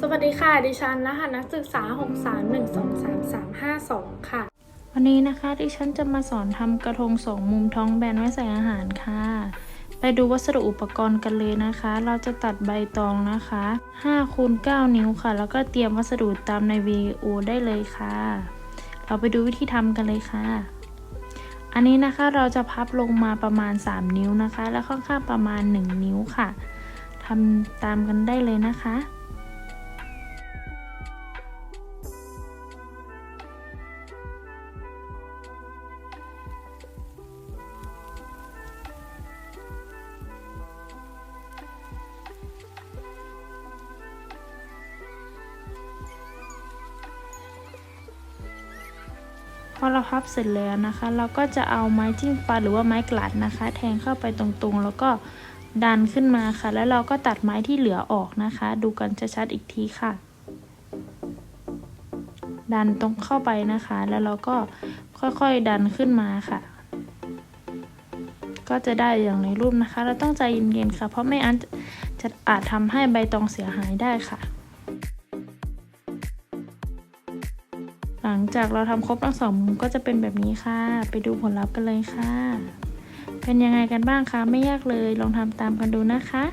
สวัสดีค่ะ ดิฉันรหัสนักศึกษา 6312335 2 ค่ะ วันนี้นะคะดิฉันจะมาสอนทำกระทงสองมุมท้องแบนไว้ใส่อาหารค่ะ ไปดูวัสดุอุปกรณ์กันเลยนะคะ เราจะตัดใบตองนะคะ5คูณ9นิ้วค่ะ แล้วก็เตรียมวัสดุตามในวิดีโอได้เลยค่ะ เราไปดูวิธีทำกันเลยค่ะ อันนี้นะคะเราจะพับลงมาประมาณ 3 นิ้วนะคะ แล้วข้างๆประมาณ 1 นิ้วค่ะทำตามกันได้เลยนะคะ พอเราพับเสร็จแล้วนะคะ เราก็จะเอาไม้จิ้มฟันหรือว่าไม้กลัดนะคะ แทงเข้าไปตรงๆ แล้วก็ดันขึ้นมาค่ะ แล้วเราก็ตัดไม้ที่เหลือออกนะคะ ดูกันชัดๆอีกทีค่ะ ดันตรงเข้าไปนะคะ แล้วเราก็ค่อยๆดันขึ้นมาค่ะ ก็จะได้อย่างในรูปนะคะ เราต้องใจเย็นๆค่ะ เพราะไม่อันจะอาจทำให้ใบตองเสียหายได้ค่ะ หลังจากเราทำครบทั้งสองมุมก็จะเป็นแบบนี้ค่ะ ไปดูผลลัพธ์กันเลยค่ะ เป็นยังไงกันบ้างคะ ไม่ยากเลย ลองทำตามกันดูนะคะ